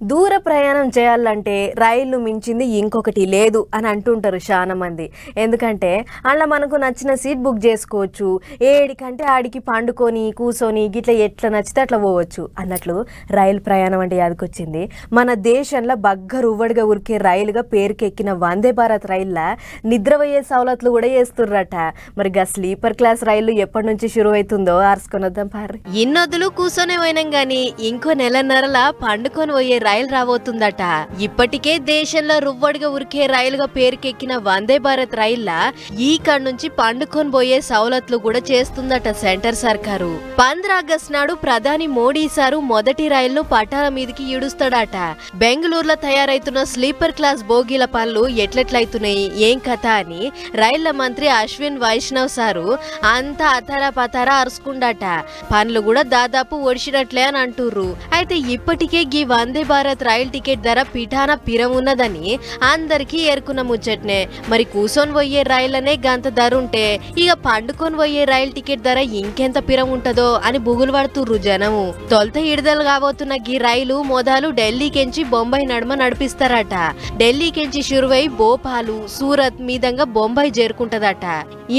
దూర ప్రయాణం చేయాలంటే రైలు మించింది ఇంకొకటి లేదు అని అంటుంటారు చాలా మంది. ఎందుకంటే అలా మనకు నచ్చిన సీట్ బుక్ చేసుకోవచ్చు. ఏడికంటే ఆడికి పండుకొని కూర్చొని గిట్ల ఎట్లా నచ్చితే అట్లా పోవచ్చు. అన్నట్లు రైలు ప్రయాణం అంటే యాదకొచ్చింది. మన దేశంలో బగ్గ రువ్వడిగా ఉరికే రైలుగా పేరుకెక్కిన వందే భారత్ రైల్లో నిద్రపోయే సవలతులు కూడా చేస్తుర్రట మరి గా స్లీపర్ క్లాస్ రైలు ఎప్పటి నుంచి షురు అవుతుందో ఆర్చుకొని వద్దాం పారు ఇన్నొద్దులు కూర్చొనే పోయినాం గాని ఇంకో నెలన్నరలా పండుకొని పోయే రైలు రాబోతుందట. ఇప్పటికే దేశంలో రువ్వడిగా ఉరికే రైలుగా పేరుకెక్కిన వందే భారత్ రైళ్ళ ఈ కాడ నుంచి పండుకొని పోయే సవలతులు కూడా చేస్తుందట సెంటర్ సర్కారు. పంద్ర ఆగస్టు నాడు ప్రధాని మోడీ సారు మొదటి రైలును పట్టాల మీదకి ఈడుస్తాడట. బెంగళూరులో తయారైతున్న స్లీపర్ క్లాస్ బోగీల పనులు ఎట్లెట్లయితున్నాయి? ఏం కథ అని రైళ్ళ మంత్రి అశ్విన్ వైష్ణవ్ సారు అంతా అతారా పతారా అరుచుకుండట పనులు కూడా దాదాపు ఒడిచినట్లే అని అంటుర్రు. అయితే ఇప్పటికే గీ వందే భారత్ రైల్ టికెట్ ధర పిఠాన పిరమున్నదని అందరికీ ఏర్కున్న ముచ్చట్నే. మరి కూసోని పోయే రైళ్ళనే గంత ధర ఉంటే ఇక పండుకొని పోయే రైలు టికెట్ ధర ఇంకెంత పిరం ఉంటదో అని బుగులు పడుతుర్రు జనము. తొలత విడుదల కాబోతున్న గీ రైలు మొదలు ఢిల్లీకెంచి బొంబాయి నడుమ నడిపిస్తారట. ఢిల్లీకెంచి షురువై భోపాలు సూరత్ మీదంగా బొంబాయి చేరుకుంటదట.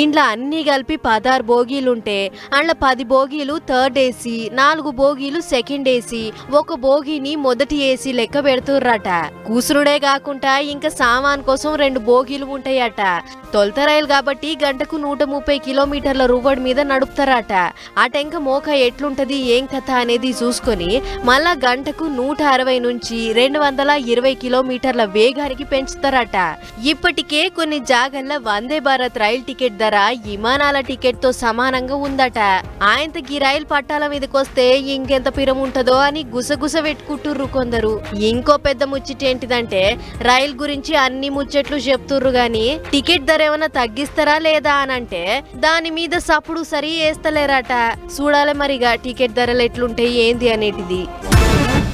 ఇంట్లో అన్ని కలిపి పదహారు బోగీలుంటే అండ్ల పది బోగీలు థర్డ్ ఏసీ నాలుగు బోగీలు సెకండ్ ఏసీ ఒక భోగిని మొదటి ఏసీ లెక్క పెడుతుర్రట. కూసురుడే కాకుండా ఇంకా సామాన్ కోసం రెండు బోగీలు ఉంటాయట. తొలత రైలు కాబట్టి గంటకు నూట ముప్పై కిలోమీటర్ల రూబడి మీద నడుపుతారట. ఆ టెంక మోక ఎట్లుంటది ఏం కథ అనేది చూసుకొని మళ్ళా గంటకు నూట అరవై నుంచి రెండు వందల ఇరవై కిలోమీటర్ల వేగానికి పెంచుతారట. ఇప్పటికే కొన్ని జాగల్ల వందే భారత్ రైలు టికెట్ ధర విమానాల టికెట్తో సమానంగా ఉందట. ఆయనకి రైలు పట్టాల మీదకొస్తే ఇంకెంత పిరం అని అని గుసగుస పెట్టుకుంటుర్రు కొందరు. ఇంకో పెద్ద ముచ్చట ఏంటిదంటే రైలు గురించి అన్ని ముచ్చట్లు చెప్తుర్రు గాని టికెట్ ధర ఏమైనా తగ్గిస్తారా లేదా అని అంటే దాని మీద సప్పుడు సరి వేస్తలేరట చూడాలి మరిగా టికెట్ ధరలు ఎట్లుంటాయి ఏంది అనేటిది.